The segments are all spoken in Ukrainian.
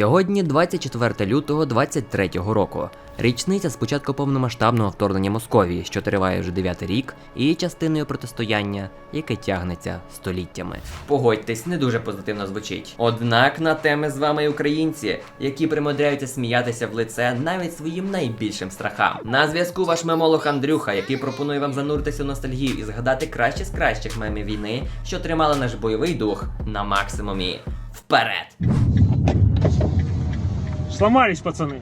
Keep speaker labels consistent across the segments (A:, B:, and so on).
A: Сьогодні 24 лютого 23 року. Річниця з початку повномасштабного вторгнення Московії, що триває вже 9 рік, і частиною протистояння, яке тягнеться століттями. Погодьтесь, не дуже позитивно звучить. Однак на теми з вами українці, які примудряються сміятися в лице навіть своїм найбільшим страхам. На зв'язку ваш мемолог Андрюха, який пропонує вам зануритися в ностальгію і згадати краще з кращих мемів війни, що тримали наш бойовий дух на максимумі. Вперед!
B: Сломались, пацаны.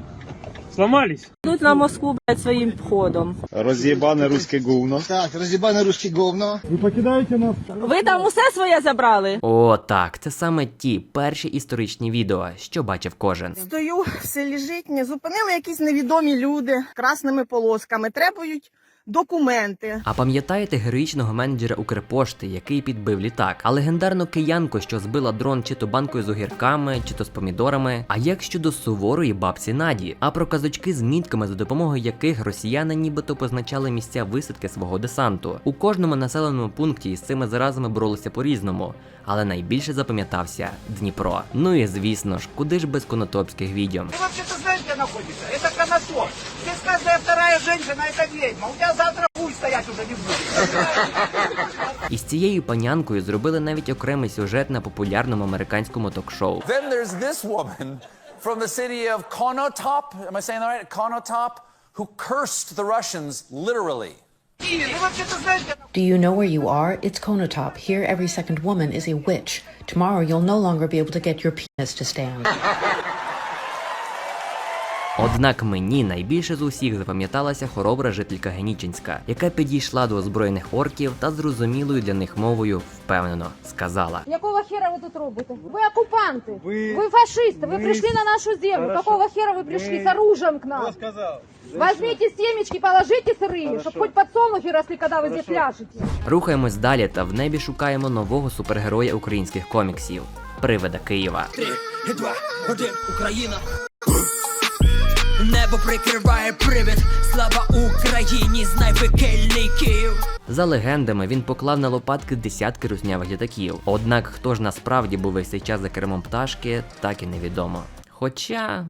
B: Сломались.
C: Тут на Москву, блядь, своїм ходом.
D: Роз'єбане руське говно.
E: Так, роз'їбане русське говно.
C: Ви покидаєте нас. Ви там усе своє забрали?
A: О, так, це саме ті перші історичні відео, що бачив кожен.
F: Стою, в селі не зупинили якісь невідомі люди красними полосками, требують документи.
A: А пам'ятаєте героїчного менеджера Укрпошти, який підбив літак? А легендарну киянку, що збила дрон чи то банкою з огірками, чи то з помідорами? А як щодо суворої бабці Наді? А про казочки з мітками, за допомогою яких росіяни нібито позначали місця висадки свого десанту? У кожному населеному пункті із цими заразами боролися по-різному. Але найбільше запам'ятався Дніпро. Ну і звісно ж, куди ж без конотопських відьом?
E: Ты вообще-то знаешь, где находится? Это Конотоп. Каждая вторая женщина это ведьма. У тебя завтра хуй стоять уже не будет.
A: Із цією панянкою зробили навіть окремий сюжет на популярному американському ток-шоу.
G: Then there's this woman from the city of Konotop. Am I saying that right? Konotop, who cursed the Russians literally.
H: Do you know where you are? It's Konotop. Here, every second woman is a witch. Tomorrow, you'll no longer be able to get your penis to stand.
A: Однак мені найбільше з усіх запам'яталася хоробра жителька Генічинська, яка підійшла до озброєних орків та зрозумілою для них мовою впевнено сказала:
I: Якого хера ви тут робите? Ви окупанти, ви, фашисти, ви прийшли на нашу землю. Какого хера ви прийшли з оружием к нам? Возьмите семечки, положите сырые, щоб хоч подсолнухи росли, коли ви здесь ляжете.
A: Рухаємось далі та в небі шукаємо нового супергероя українських коміксів привида Києва.
J: Два, один, Україна. Небо прикриває привід. Слава Україні, знай пекельний Київ.
A: За легендами, він поклав на лопатки десятки руснявих літаків. Однак хто ж насправді був весь цей час за кермом пташки, так і невідомо. Хоча.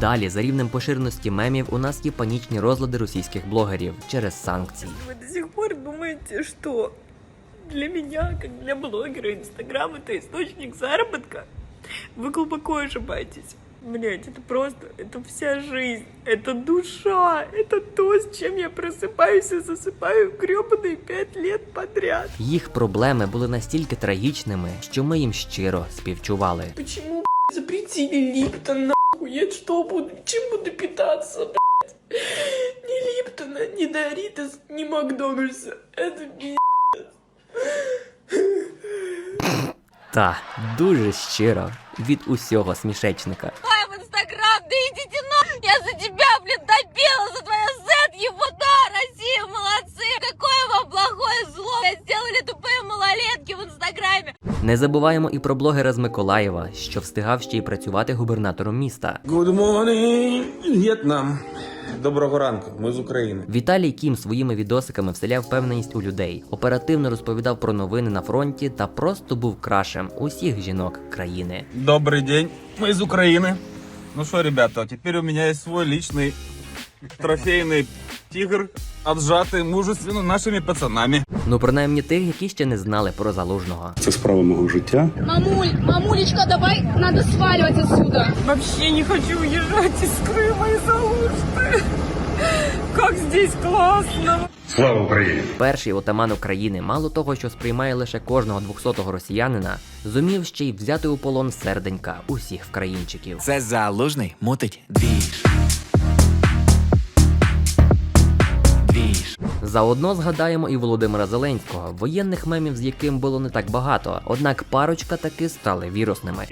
A: Далі, за рівнем поширеності мемів, у нас є панічні розлади російських блогерів через санкції.
C: Ви до сих пор думаєте, що для меня, как для блогера, Инстаграм это источник заработка? Вы глубоко ошибаетесь. Блять, это просто, это вся жизнь, это душа, это то, с чем я просыпаюсь и засыпаю гребаные пять лет подряд.
A: Їх проблеми були настільки трагічними, що ми їм щиро співчували.
C: Почему блядь, запретили Липтон нахуй? Я что буду, чем буду питаться, блядь? Ни Липтона, ни Доритас, ни Макдональдса. Это пи***.
A: Та дуже щиро від усього смішечника.
I: Ай, в Инстаграм, да идите на... Я за тебя, блин, добила, за твоя зет, его, да, Россия, молодцы. Какое вам плохое зло сделали тупые малолетки в Инстаграме.
A: Не забуваємо і про блогера з Миколаєва, що встигав ще й працювати губернатором міста.
K: Good morning, В'єтнам. Доброго ранку, ми з України.
A: Віталій Кім своїми відосиками вселяв впевненість у людей, оперативно розповідав про новини на фронті та просто був крашем усіх жінок країни.
K: Добрий день, ми з України. Ну що, ребята, тепер у мене є свій лічний трофейний тигр, отжатий мужественно нашими пацанами.
A: Ну принаймні тих, які ще не знали про залужного.
D: Це справа мого життя.
I: Мамуль, мамулечка, давай, надо сваливать отсюда.
C: Вообще не хочу уезжать из Крыма из-за Алушты. Как здесь классно.
D: Слава Україні!
A: Перший отаман України, мало того, що сприймає лише кожного двохсотого росіянина, зумів ще й взяти у полон серденька усіх вкраїнчиків.
J: Це залужний мутить двіж.
A: Заодно згадаємо і Володимира Зеленського, воєнних мемів, з яким було не так багато. Однак парочка таки стали вірусними.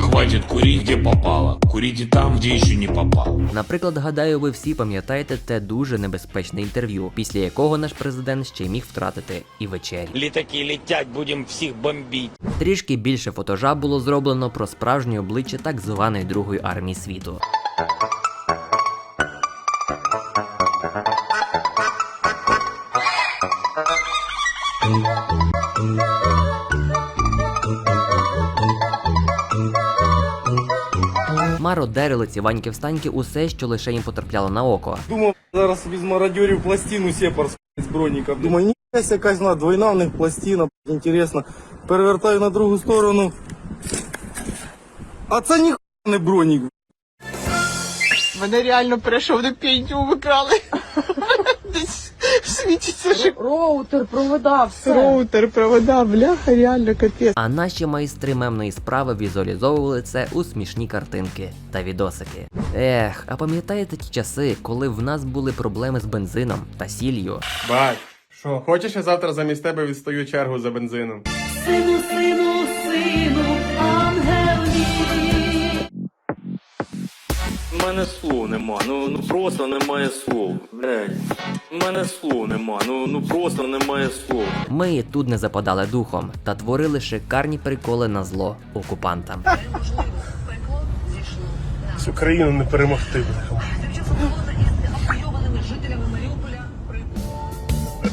L: Хватит курить, где попало. Курите там, где еще не попало.
A: Наприклад, гадаю, ви всі пам'ятаєте те дуже небезпечне інтерв'ю, після якого наш президент ще міг втратити і вечері.
L: Літаки летять, будем всіх бомбить.
A: Трішки більше фотожа було зроблено про справжнє обличчя так званої Другої армії світу. Мародерили ці ваньки встаньки усе, що лише їм потрапляло на око.
B: Думав, зараз собі з мародьорів пластину сепар з броніка. Думаю, ніясь якась на двойна в них пластина, інтересно. Перевертаю на другу сторону. А це ніхуя не бронік.
F: Мене реально перейшов до пеньку, викрали. Світиться ж
I: Роутер, провода, все.
F: роутер, провода, бляха, реально капець.
A: А наші майстри мемної справи візуалізовували це у смішні картинки та відосики. Ех, а пам'ятаєте ті часи, коли в нас були проблеми з бензином та сіллю?
B: Бать, що, хочеш я завтра замість тебе відстаю чергу за бензином?
J: Сину, сину,
K: У мене слов нема, ну, ну просто немає слов. Блядь. У мене слов нема, ну, ну просто немає слов.
A: Ми і тут не западали духом та творили шикарні приколи на зло окупантам.
B: Цю країну не перемогти.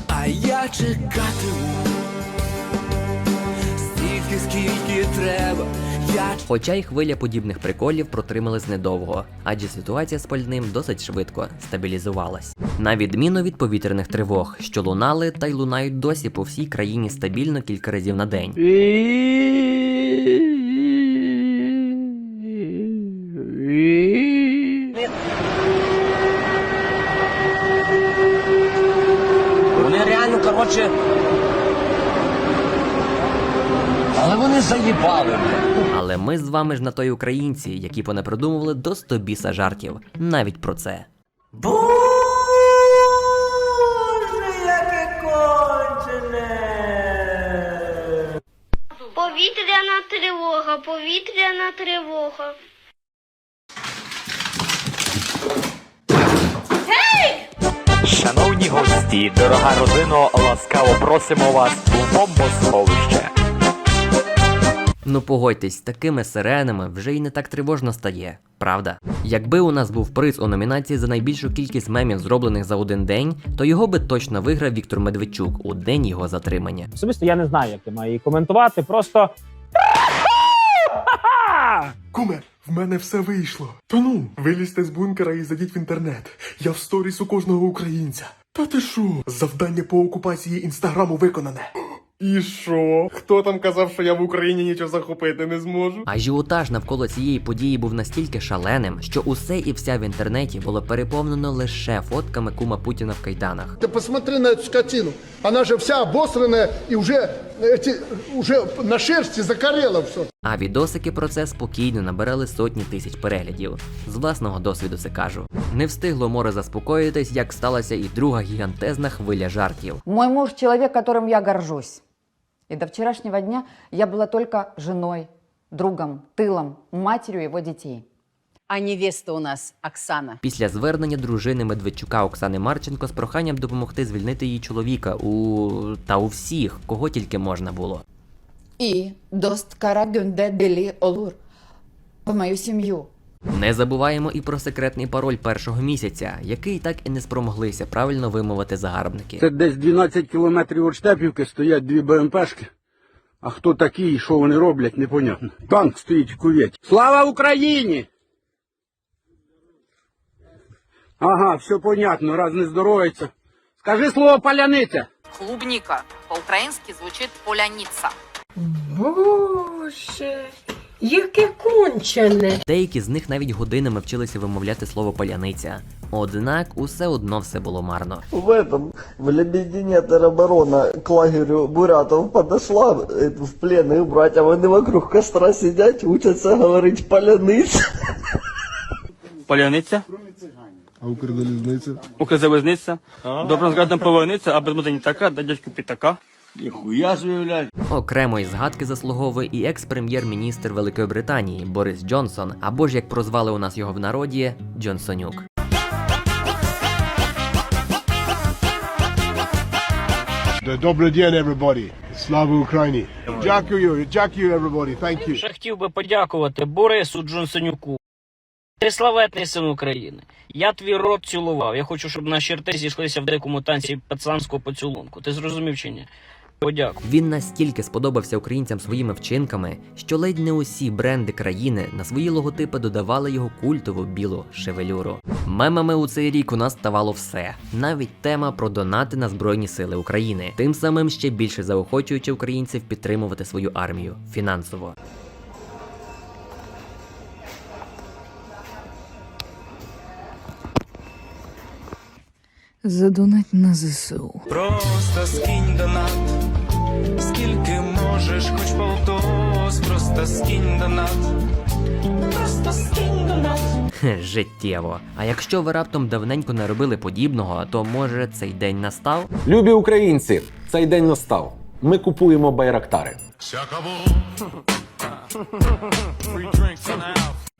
J: А я чекатиму стільки, скільки треба.
A: Хоча й хвиля подібних приколів протрималась недовго, адже ситуація з пальним досить швидко стабілізувалась. На відміну від повітряних тривог, що лунали та й лунають досі по всій країні стабільно кілька разів на день.
E: Вони реально, короче. Але вони заїбали.
A: Але ми з вами ж на той українці, які понапридумували до 100 біса жартів, навіть про це.
I: Повітряна тривога, повітряна тривога.
E: Шановні гості, дорога родино, ласкаво просимо вас у бомбосховище.
A: Ну погодьтесь, з такими сиренами вже й не так тривожно стає, правда? Якби у нас був приз у номінації за найбільшу кількість мемів, зроблених за один день, то його би точно виграв Віктор Медведчук у день його затримання.
B: Особисто я не знаю, як я маю її коментувати, просто.
M: Куме, в мене все вийшло. То ну, вилізьте з бункера і зайдіть в інтернет. Я в сторіс у кожного українця. Та ти що? Завдання по окупації інстаграму виконане.
B: І що? Хто там казав, що я в Україні нічого захопити не зможу?
A: Ажіотаж навколо цієї події був настільки шаленим, що усе і вся в інтернеті було переповнено лише фотками кума Путіна в кайданах.
M: Ты посмотри на эту скотину. Она же вся обосранная и уже, эти, уже на шерсти закорела все.
A: А відосики про це спокійно набирали сотні тисяч переглядів. З власного досвіду це кажу. Не встигло море заспокоїтись, як сталася і друга гігантезна хвиля жартів.
I: Мой муж человек, которым я горжусь. И до вчерашнего дня я была только женой, другом, тылом, матерью его детей.
C: А невеста у нас Оксана.
A: Після звернення дружини Медведчука Оксани Марченко з проханням допомогти звільнити її чоловіка у та у всіх, кого тільки можна було.
I: И дост кара гюнде бели олур в мою семью.
A: Не забуваємо і про секретний пароль першого місяця, який так і не спромоглися правильно вимовити загарбники.
E: Це десь 12 кілометрів від Штепівки стоять дві БМПшки. А хто такі і що вони роблять, непонятно. Танк стоїть в куветі. Слава Україні! Ага, все понятно, раз не здоровиться. Скажи слово паляниця.
C: Клубника. По-українськи звучить поляниця.
I: Боже, яке кончене.
A: Деякі з них навіть годинами вчилися вимовляти слово поляниця. Однак усе одно все було марно.
B: В этом, в Лебедине тероборона к лагерю бурятов подошла э, в плен их брать, а вони вокруг костра сидять, учатся говорить поляниць.
K: Поляниця,
M: А Укрзалізниця?
K: Укрзалізниця, добре згадана полониця, а без не така, да дядьку пітака.
A: Окремої згадки заслуговує і екс-прем'єр-міністр Великої Британії Борис Джонсон, або ж як прозвали у нас його в народі Джонсонюк.
M: Добрий день, everybody. Слава Україні. Дякую, дякую, everybody. Thank you.
B: Ще хотів би подякувати Борису Джонсонюку. Ти славетний син України. Я твій рот цілував. Я хочу, щоб наші рти зійшлися в дикому танці пацанського поцілунку. Ти зрозумів чи ні?
A: Він настільки сподобався українцям своїми вчинками, що ледь не усі бренди країни на свої логотипи додавали його культову білу шевелюру. Мемами у цей рік у нас ставало все, навіть тема про донати на Збройні Сили України, тим самим ще більше заохочуючи українців підтримувати свою армію фінансово.
J: Задонать на ЗСУ.
L: Просто скинь донат, скільки можеш, хоч полтос, просто скинь донат. Просто скинь донат.
A: Хе, Життєво. А якщо ви раптом давненько не робили подібного, то може цей день настав?
N: Любі українці, цей день настав. Ми купуємо байрактари.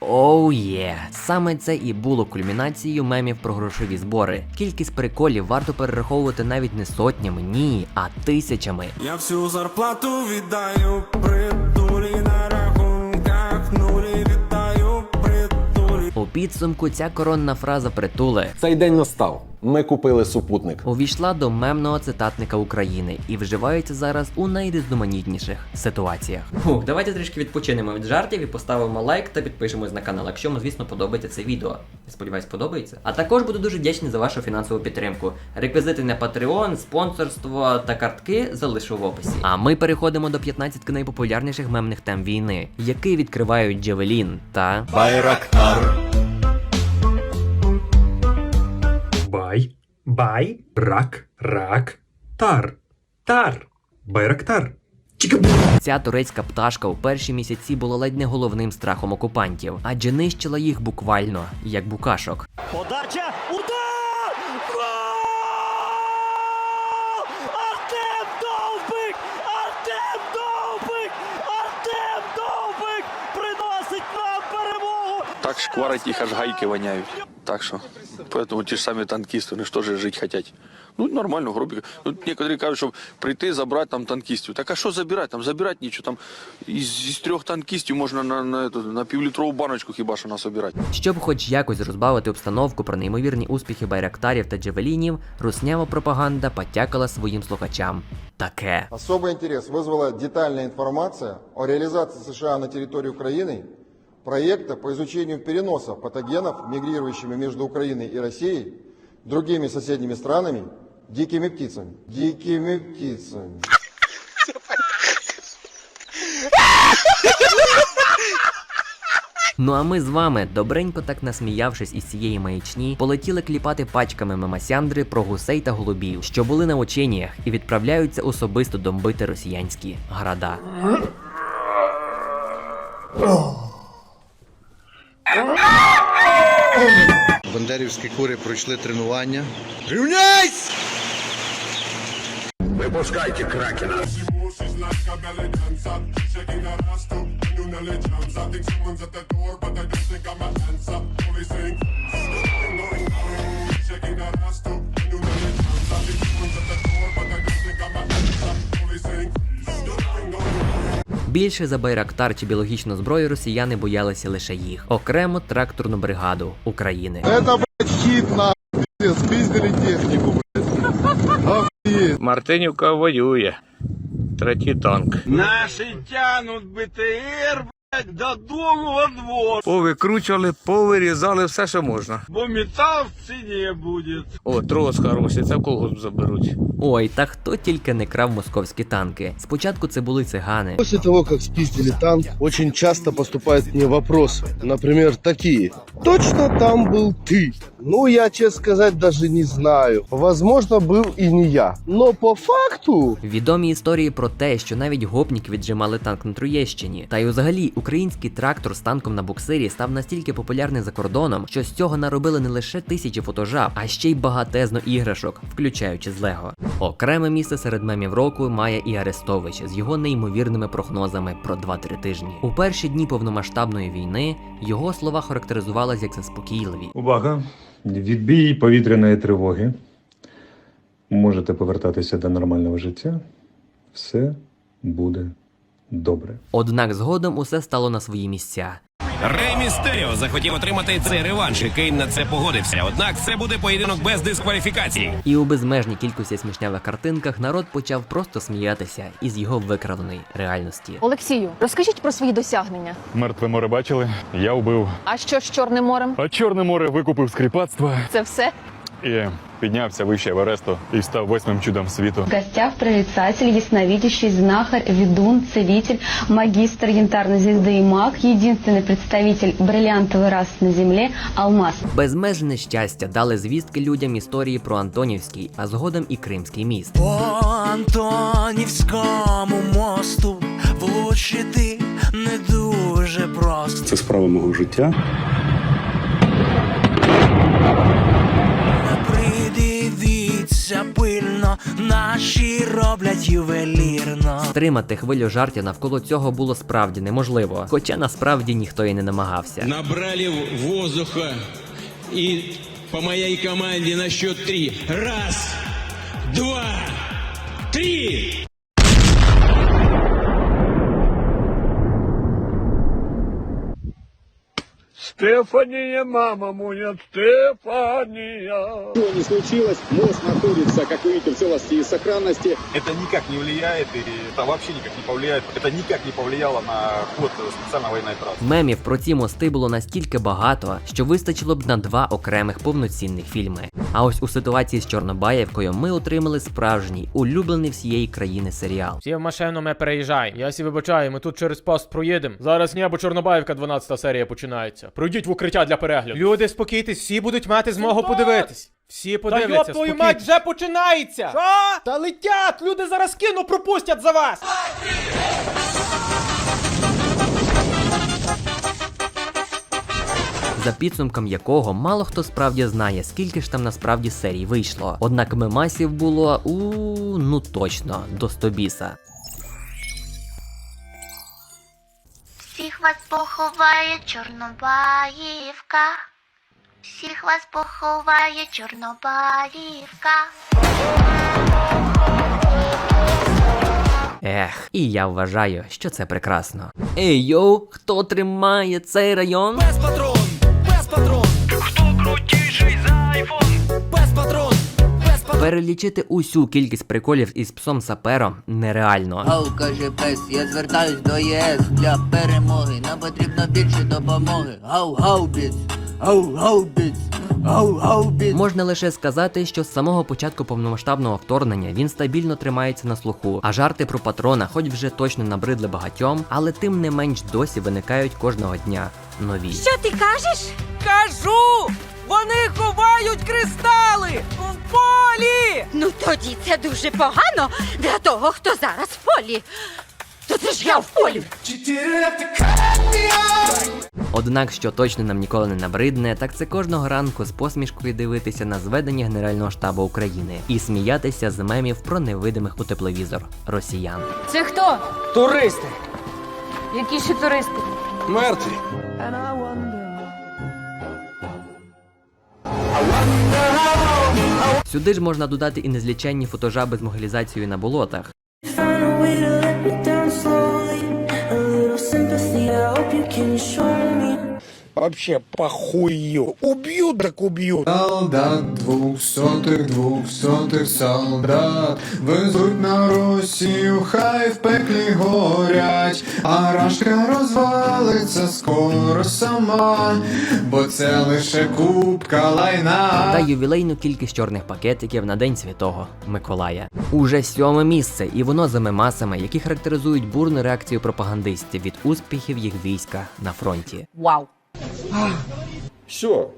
A: Оу є! Саме це і було кульмінацією мемів про грошові збори. Кількість приколів варто перераховувати навіть не сотнями, ні, а тисячами.
L: Я всю зарплату віддаю притулі на рахунках, нулі віддаю притулі.
A: У підсумку ця коронна фраза притули
N: Цей день настав. Ми купили супутник.
A: увійшла до мемного цитатника України і вживається зараз у найрізноманітніших ситуаціях. Фух, давайте трішки відпочинемо від жартів і поставимо лайк та підпишемось на канал, якщо вам, звісно, подобається це відео. Сподіваюсь, подобається. А також буду дуже вдячний за вашу фінансову підтримку. Реквізити на Patreon, спонсорство та картки залишу в описі. А ми переходимо до 15 найпопулярніших мемних тем війни, які відкривають Джевелін та
N: Байрактар.
M: Бай, бай, рак, рак, тар, тар, байрактар.
A: Ця турецька пташка у перші місяці була ледь не головним страхом окупантів, адже нищила їх буквально як букашок.
B: Подача, удар! Артем Довбик! Артем Довбик! Артем Довбик приносить нам перемогу!
K: Так шкварить їх аж гайки воняють. Так що, поэтому ті ж самі танкісти, вони ж теж жити хочуть. Ну, нормально, грубі. Ну, некоторі кажуть, щоб прийти, забрати там танкістів. Так а що забирати? Там забирати нічого. Там із, із трьох танкістів можна на, на, на, на півлітрову баночку хіба що насобирати.
A: Щоб хоч якось розбавити обстановку про неймовірні успіхи байрактарів та джевелінів, руснява пропаганда потякала своїм слухачам. Таке.
O: Особый интерес вызвала детальная информация о реализации США на территории Украины проекта по изучению переноса патогенов, мигрирующими между Украиной и Россией, другими соседними странами, дикими птицами. Дикими птицами.
A: Ну а ми з вами, добренько так насміявшись із цієї маячні, полетіли кліпати пачками мемасяндри про гусей та голубів, що були на ученнях і відправляються особисто домбити росіянські града.
O: Бандерівські кури пройшли тренування.
L: Випускайте кракена.
A: Більше за байрактар чи біологічну зброю росіяни боялися лише їх, окремо тракторну бригаду України.
O: Це, блядь, на спіздили техніку, блядь.
E: Мартинівка воює. Третій танк.
K: Наші тянуть БТР, блядь, додому во двор,
E: Повикручували, повирізали все, що можна.
K: бо метал в ціні буде.
E: О, трос хороший, це в колгосп заберуть.
A: Ой, та хто тільки не крав московські танки. Спочатку це були цигани,
O: После того, как спиздили танк, очень часто поступают мне вопросы. Например, такие. Точно там был ты? Ну, я, честно сказать, даже не знаю. Возможно, был и не я. Но по факту...
A: Відомі історії про те, що навіть гопніки віджимали танк на Троєщині. Та й взагалі український трактор з танком на буксирі став настільки популярний за кордоном, що з цього наробили не лише тисячі фотожаб, а ще й багатезно іграшок, включаючи з Лего. Окреме місце серед мемів року має і Арестович з його неймовірними прогнозами про 2-3 тижні. У перші дні повномасштабної війни його слова характеризувалися як заспокійливі.
D: Увага! Відбій повітряної тривоги. Можете повертатися до нормального життя. Все буде добре.
A: Однак згодом усе стало на свої місця.
P: Рей Містеріо захотів отримати цей реванш, і Кейн на це погодився. Однак це буде поєдинок без дискваліфікації.
A: І у безмежній кількості смішнявих картинках народ почав просто сміятися із його викравленої реальності.
I: Олексію, розкажіть про свої досягнення.
D: Мертве море бачили? Я вбив.
I: А що з Чорним морем?
D: А Чорне море викупив скріпацтво
I: Це все?
D: і піднявся вище Евересту і став восьмим чудом світу.
Q: В гостях прорицатель, ясновидящий, знахарь, ведун, целитель, магистр янтарной звезды и маг, единственный представитель бриллиантовой расы на земле – алмаз.
A: Безмежне щастя дали звістки людям історії про Антонівський, а згодом і Кримський міст.
J: По Антонівському мосту влучити не дуже просто.
D: Це справа мого життя.
J: Наші роблять ювелірно.
A: Стримати хвилю жартів навколо цього було справді неможливо, хоча насправді ніхто і не намагався.
P: Набрали воздуха і по моїй команді на счет три. Раз, два, три!
E: Стефания, мама моя, Стефания.
N: Что не случилось, мост находится, как вы видите, в целости и сохранности.
R: Это никак не влияет, и это вообще никак не повлияет. Это никак не повлияло на ход специальной военной трассы.
A: Мемів про ці мости було настільки багато, що вистачило б на два окремих повноцінних фільми. А ось у ситуації з Чорнобаєвкою ми отримали справжній улюблений всієї країни серіал.
S: Всі в машину ми переїжджаємо. Я сі вибачаю, ми тут через пост проїдемо. Зараз ні, бо Чорнобаївка 12 серія починається. Пройдіть в укриття для перегляду. Люди, спокійтесь, всі будуть мати змогу подивитись. Всі подивляться. Та йоп твою мать, вже починається! Що? Та летять! Люди зараз кіно пропустять за вас!
A: за підсумком якого мало хто справді знає, скільки ж там насправді серій вийшло. Однак мемасів було у ну точно до стобіса.
T: Всіх вас поховає Чорнобаївка. Всіх вас поховає Чорнобаївка.
A: Ех, і я вважаю, що це прекрасно. Ей йоу, хто тримає цей район?
J: Без
A: Перелічити усю кількість приколів із псом сапером нереально.
U: Гав, каже пес, я звертаюсь до ЄС для перемоги. Нам потрібно більше допомоги. Гав, гав, біц, гав, гав, біц, гав, гав, біц.
A: Можна лише сказати, що з самого початку повномасштабного вторгнення він стабільно тримається на слуху, а жарти про патрона, хоч вже точно набридли багатьом, але тим не менш досі виникають кожного дня нові.
C: Що ти кажеш? Кажу! Вони ховають кристали в полі! Ну тоді це дуже погано для того, хто зараз в полі. То це ж я в полі.
A: Однак, що точно нам ніколи не набридне, так це кожного ранку з посмішкою дивитися на зведення Генерального штабу України і сміятися з мемів про невидимих у тепловізор росіян.
I: Це хто?
S: Туристи!
I: Які ще туристи?
N: Мертві.
A: Сюди ж можна додати і незліченні фотожаби з могилізацією на болотах.
E: Вообще похую. Убью так убью.
V: Солдат двухсотих, двухсотих солдат везуть на Росію, хай в пеклі горять, а рашка розвалиться скоро сама, бо це лише купка лайна.
A: та ювілейну кількість чорних пакетиків на День Святого Миколая. Уже сьоме місце, і воно за мемасами, які характеризують бурну реакцію пропагандистів від успіхів їх війська на фронті.
I: Вау.
N: Все.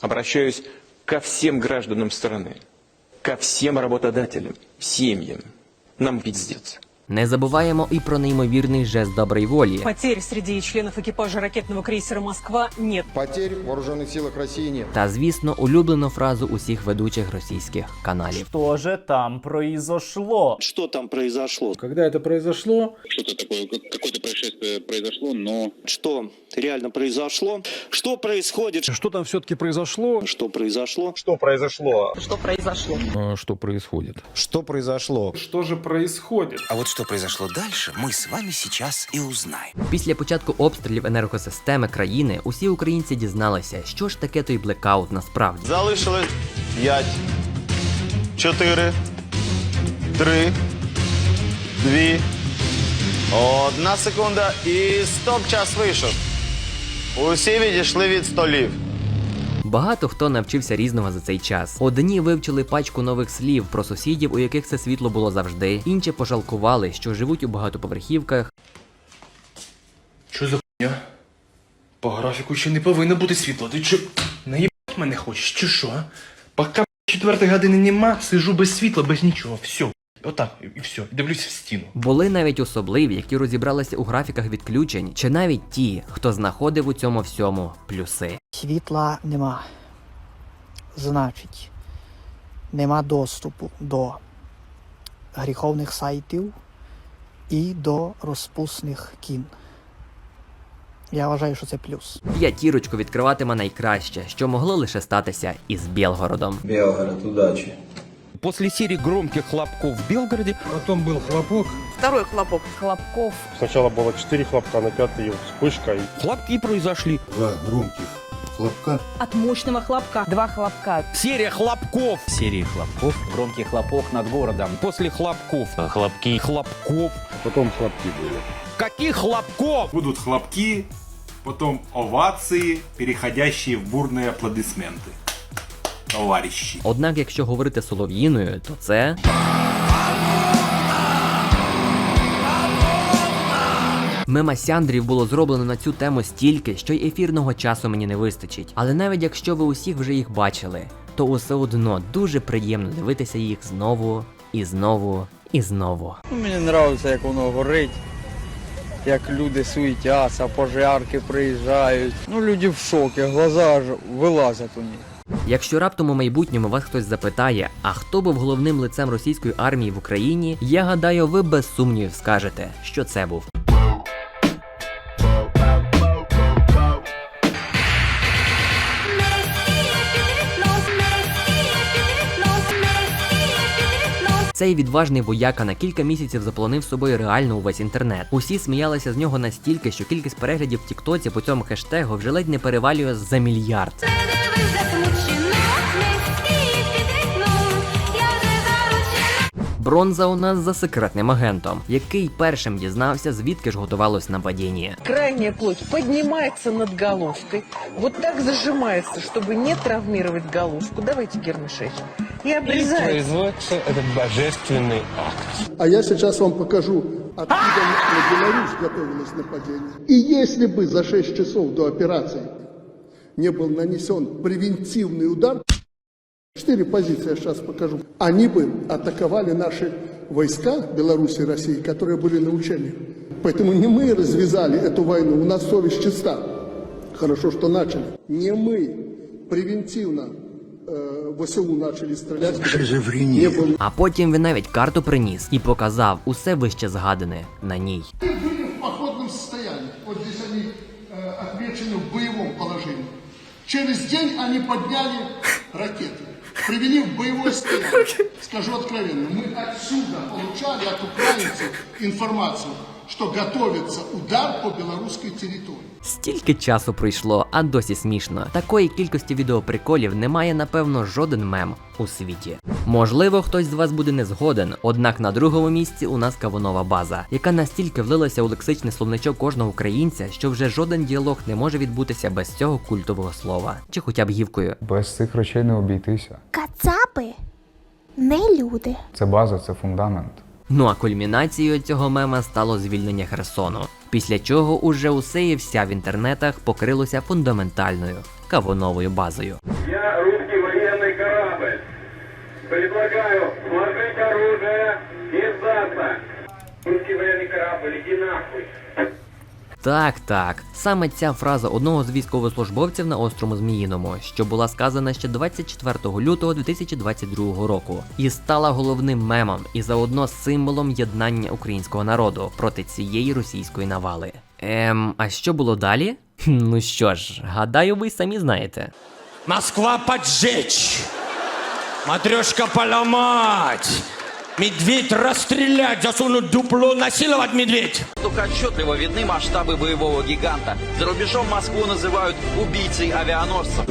W: Обращаюсь ко всем гражданам страны, ко всем работодателям, семьям. Нам пиздец.
A: Не забуваємо і про неймовірний жест доброї волі.
C: Потерь среди членов экипажа ракетного крейсера «Москва» нет.
O: Потерь в вооруженных силах России нет.
A: Та, звісно, улюблену фразу усіх ведучих російських каналів.
X: Что же там произошло?
R: Что там произошло?
E: Когда это произошло,
R: Что-то такое, как- какое-то происшествие произошло, но... Что реально произошло? Что происходит?
E: что там все-таки произошло,
R: Что произошло?
X: Что произошло?
C: Что произошло?
E: что происходит.
R: Что произошло?
M: Что же происходит?
J: А вот что произошло дальше, мы с вами сейчас и узнаем.
A: Після початку обстрілів енергосистеми країни усі українці дізналися, що ж таке той блекаут насправді.
R: Залишилось 5, 4, 3, 2, одна секунда і стоп, час вийшов. Усі відійшли від столів.
A: Багато хто навчився різного за цей час. Одні вивчили пачку нових слів про сусідів, у яких це світло було завжди, інші пожалкували, що живуть у багатоповерхівках,
M: Що за хуйня? По графіку ще не повинно бути світло. Ти що, наїбать мене хочеш, чи що? а? Поки четвертої години нема, сижу без світла, без нічого. Все. Отак, і- і все. Дивлюсь в стіну.
A: Були навіть особливі, які розібралися у графіках відключень, чи навіть ті, хто знаходив у цьому всьому плюси.
U: Світла нема. Значить, нема доступу до гріховних сайтів і до розпусних кін. Я вважаю, що це плюс.
A: П'ятірочку відкриватиме найкраще, що могло лише статися із Білгородом.
B: Белгород, удачи.
N: После серии громких хлопков в Белгороде
E: Потом был хлопок.
C: Второй хлопок. Хлопков.
M: Сначала было 4 хлопка, на пятый вспышка. И...
N: хлопки произошли.
V: Два громких хлопка.
C: От мощного хлопка. Два хлопка.
N: Серия хлопков.
X: Серии хлопков. Громкий хлопок над городом.
N: После хлопков.
X: Хлопки.
N: Хлопков.
E: Потом хлопки были.
N: Каких хлопков?
M: Будут хлопки, потом овации, переходящие в бурные аплодисменты. Товарищи.
A: Однак, якщо говорити солов'їною, то це. Мемасяндрів було зроблено на цю тему стільки, що й ефірного часу мені не вистачить. Але навіть якщо ви усіх вже їх бачили, то усе одно дуже приємно дивитися їх знову і знову і знову.
B: Мені подобається, як воно горить, як люди суетяться, пожарки приїжджають. Ну, люди в шокі, глаза ж вилазять у них.
A: Якщо раптом у майбутньому вас хтось запитає, а хто був головним лицем російської армії в Україні, я гадаю, ви без сумнівів скажете, що це був. Цей відважний вояка на кілька місяців заполонив собою реально увесь інтернет. Усі сміялися з нього настільки, що кількість переглядів в Тіктоці по цьому хештегу вже ледь не перевалює за мільярд. Бронза у нас за секретним агентом, який першим дізнався, звідки ж готувалось нападіння.
C: Крайняя плоть поднимается над головкой. Вот так зажимается, чтобы не травмировать головку. Давайте, Гермишевич. И обрезается.
X: производится этот божественный акт.
M: А я сейчас вам покажу, откуда на Беларусь готовилось нападение. И если бы за 6 часов до операции не был нанесен превентивный удар, четыре позиции я сейчас покажу, они бы атаковали наши войска Беларуси и России, которые были на учениях. Поэтому не мы развязали эту войну, у нас совесть чиста. Хорошо, что начали. Не мы превентивно э, ВСУ начали стрелять. Не было
A: А потім він навіть карту приніс і показав усе вище згадане на ній.
M: в походном состоянии. Вот здесь они э, отмечены в боевом положении. Через день они подняли ракеты, привели в боевой стиль. Скажу откровенно, мы отсюда получали от украинцев информацию, что готовится удар по белорусской территории.
A: Стільки часу пройшло, а досі смішно. Такої кількості відеоприколів немає, напевно, жоден мем у світі. Можливо, хтось з вас буде не згоден, однак на другому місці у нас кавунова база, яка настільки влилася у лексичний словничок кожного українця, що вже жоден діалог не може відбутися без цього культового слова, чи хоча б гівкою.
V: Без цих речей не обійтися.
T: Кацапи не люди.
V: Це база, це фундамент.
A: Ну а кульмінацією цього мема стало звільнення Херсону, після чого уже усе і вся в інтернетах покрилося фундаментальною кавуновою базою.
E: Я русский воєнний корабль. Предлагаю сложить оружие и сдаться.
A: Так, так. Саме ця фраза одного з військовослужбовців на острому Зміїному, що була сказана ще 24 лютого 2022 року, і стала головним мемом і заодно символом єднання українського народу проти цієї російської навали. Ем, а що було далі? Ну що ж, гадаю, ви самі знаєте.
J: Москва поджечь. Матрешка поломать. Медведь расстрелять, засунуть дупло, насиловать медведь.
Y: Только отчетливо видны масштабы боевого гиганта. За рубежом Москву называют убийцей авианосцев.